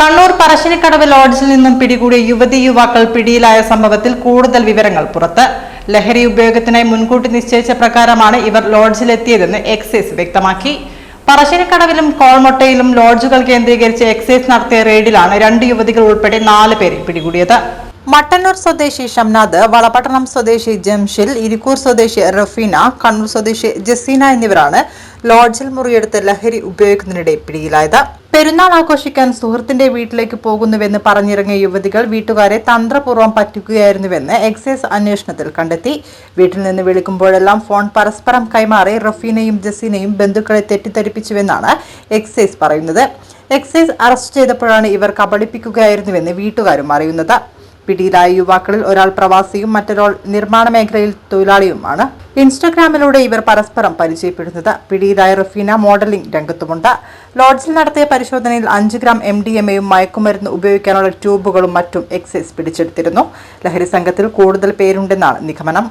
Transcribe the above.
കണ്ണൂർ പറശ്ശിനിക്കടവ് ലോഡ്ജിൽ നിന്നും പിടികൂടിയ യുവതി യുവാക്കൾ പിടിയിലായ സംഭവത്തിൽ കൂടുതൽ വിവരങ്ങൾ പുറത്ത്. ലഹരി ഉപയോഗത്തിനായി മുൻകൂട്ടി നിശ്ചയിച്ച പ്രകാരമാണ് ഇവർ ലോഡ്ജിലെത്തിയതെന്ന് എക്സൈസ് വ്യക്തമാക്കി. പറശ്ശിനിക്കടവിലും കോൾമൊട്ടയിലും ലോഡ്ജുകൾ കേന്ദ്രീകരിച്ച് എക്സൈസ് നടത്തിയ റെയ്ഡിലാണ് രണ്ട് യുവതികൾ ഉൾപ്പെടെ നാല് പേരെ പിടികൂടിയത്. മട്ടന്നൂർ സ്വദേശി ഷംനാദ് വളപട്ടണം സ്വദേശി ജംഷിൽ ഇരിക്കൂർ സ്വദേശി റഫീന കണ്ണൂർ സ്വദേശി ജസീന എന്നിവരാണ് ലോഡ്ജിൽ മുറിയെടുത്ത് ലഹരി ഉപയോഗിക്കുന്നതിനിടെ പിടിയിലായത്. പെരുന്നാൾ ആഘോഷിക്കാൻ സുഹൃത്തിന്റെ വീട്ടിലേക്ക് പോകുന്നുവെന്ന് പറഞ്ഞിറങ്ങിയ യുവതികൾ വീട്ടുകാരെ തന്ത്രപൂർവം പറ്റിക്കുകയായിരുന്നുവെന്ന് എക്സൈസ് അന്വേഷണത്തിൽ കണ്ടെത്തി. വീട്ടിൽ നിന്ന് വിളിക്കുമ്പോഴെല്ലാം ഫോൺ പരസ്പരം കൈമാറി റഫീനയും ജസീനയും ബന്ധുക്കളെ തെറ്റിദ്ധരിപ്പിച്ചുവെന്നാണ് എക്സൈസ് പറയുന്നത്. എക്സൈസ് അറസ്റ്റ് ചെയ്തപ്പോഴാണ് ഇവർ കബളിപ്പിക്കുകയായിരുന്നുവെന്ന് വീട്ടുകാരും അറിയുന്നത്. പിടിയിലായ യുവാക്കളിൽ ഒരാൾ പ്രവാസിയും മറ്റൊരാൾ നിർമ്മാണ മേഖലയിൽ തൊഴിലാളിയുമാണ്. ഇൻസ്റ്റഗ്രാമിലൂടെ ഇവർ പരസ്പരം പരിചയപ്പെടുന്നത്. പിടിയിലായ റഫീന മോഡലിംഗ് രംഗത്തുമുണ്ട്. ലോഡ്ജിൽ നടത്തിയ പരിശോധനയിൽ അഞ്ച് ഗ്രാം എം ഡി എം എയും മയക്കുമരുന്ന് ഉപയോഗിക്കാനുള്ള ട്യൂബുകളും മറ്റും എക്സൈസ് പിടിച്ചെടുത്തിരുന്നു. ലഹരി സംഘത്തിൽ കൂടുതൽ പേരുണ്ടെന്നാണ് നിഗമനം.